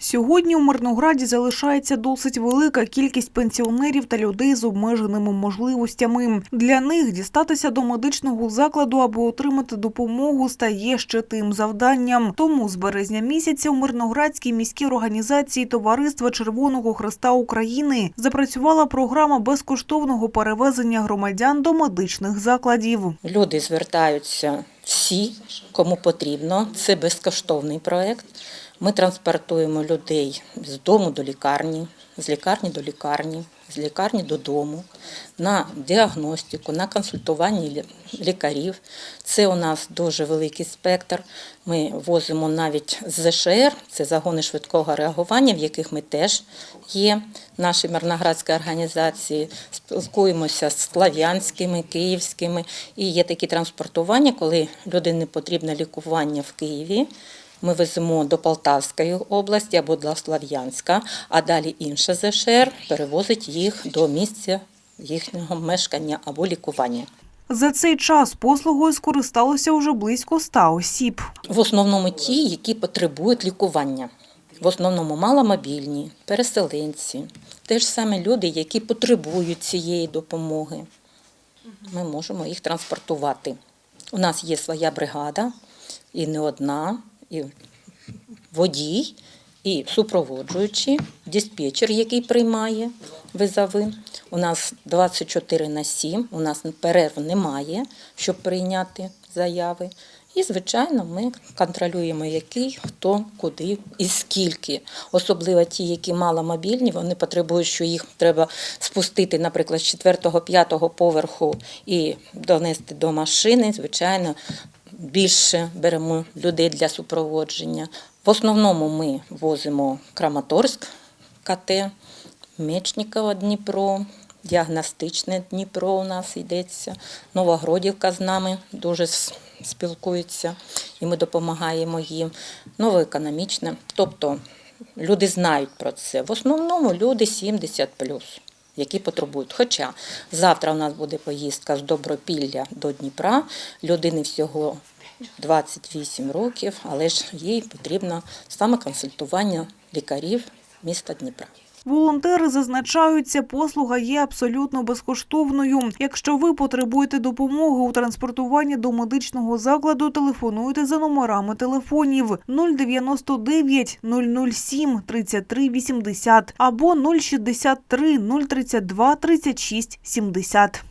Сьогодні у Мирнограді залишається досить велика кількість пенсіонерів та людей з обмеженими можливостями. Для них дістатися до медичного закладу, аби отримати допомогу, стає ще тим завданням. Тому з березня місяця у Мирноградській міській організації Товариства Червоного Христа України запрацювала програма безкоштовного перевезення громадян до медичних закладів. Люди звертаються всі, кому потрібно. Це безкоштовний проєкт. Ми транспортуємо людей з дому до лікарні, з лікарні до лікарні, з лікарні додому, на діагностику, на консультування лікарів. Це у нас дуже великий спектр. Ми возимо навіть з ЗШР, це загони швидкого реагування, в яких ми теж є, наші Мирноградські організації. Спілкуємося з слав'янськими, київськими. І є такі транспортування, коли людині потрібне лікування в Києві. Ми веземо до Полтавської області або до Слав'янська, а далі інша ЗШР перевозить їх до місця їхнього мешкання або лікування. За цей час послугою скористалося вже близько ста осіб. В основному ті, які потребують лікування. В основному маломобільні, переселенці, те ж саме люди, які потребують цієї допомоги. Ми можемо їх транспортувати. У нас є своя бригада, і не одна, і водій, і супроводжуючий, диспетчер, який приймає визови. У нас 24 на 7, у нас перерв немає, щоб прийняти заяви. І, звичайно, ми контролюємо, який, хто, куди і скільки. Особливо ті, які маломобільні, вони потребують, що їх треба спустити, наприклад, з 4-5 поверху і донести до машини. Звичайно, більше беремо людей для супроводження. В основному ми возимо Краматорськ, КТ, Мечникова, Дніпро, діагностичне Дніпро у нас йдеться, Новогродівка з нами дуже спілкується, і ми допомагаємо їм. Новоекономічне. Тобто люди знають про це. В основному люди 70 які потребують. Хоча завтра у нас буде поїздка з Добропілля до Дніпра, людини всього 28 років, але ж їй потрібно саме консультування лікарів міста Дніпра. Волонтери зазначаються, послуга є абсолютно безкоштовною. Якщо ви потребуєте допомоги у транспортуванні до медичного закладу, телефонуйте за номерами телефонів 099 007 33 80 або 063 032 36 70.